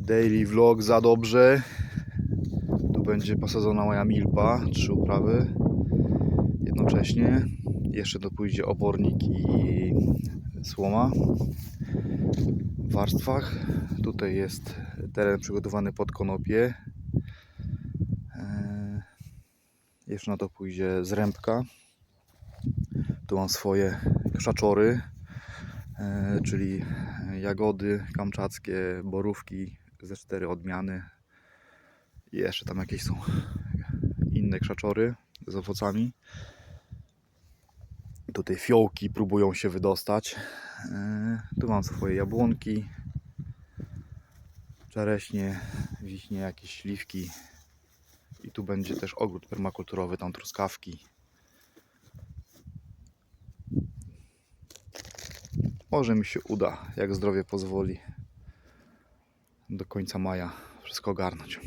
Daily vlog za dobrze. Tu będzie posadzona moja milpa, trzy uprawy jednocześnie. Jeszcze to pójdzie obornik i słoma w warstwach. Tutaj jest teren przygotowany pod konopie. Eee, Jeszcze na to pójdzie zrębka. Tu mam swoje krzaczory, e, czyli jagody kamczackie, borówki ze cztery odmiany. I jeszcze tam jakieś są inne krzaczory z owocami. Tutaj fiołki próbują się wydostać. E, Tu mam swoje jabłonki, czereśnie, wiśnie, jakieś śliwki. I tu będzie też ogród permakulturowy, tam truskawki. Może mi się uda, jak zdrowie pozwoli, do końca maja wszystko ogarnąć.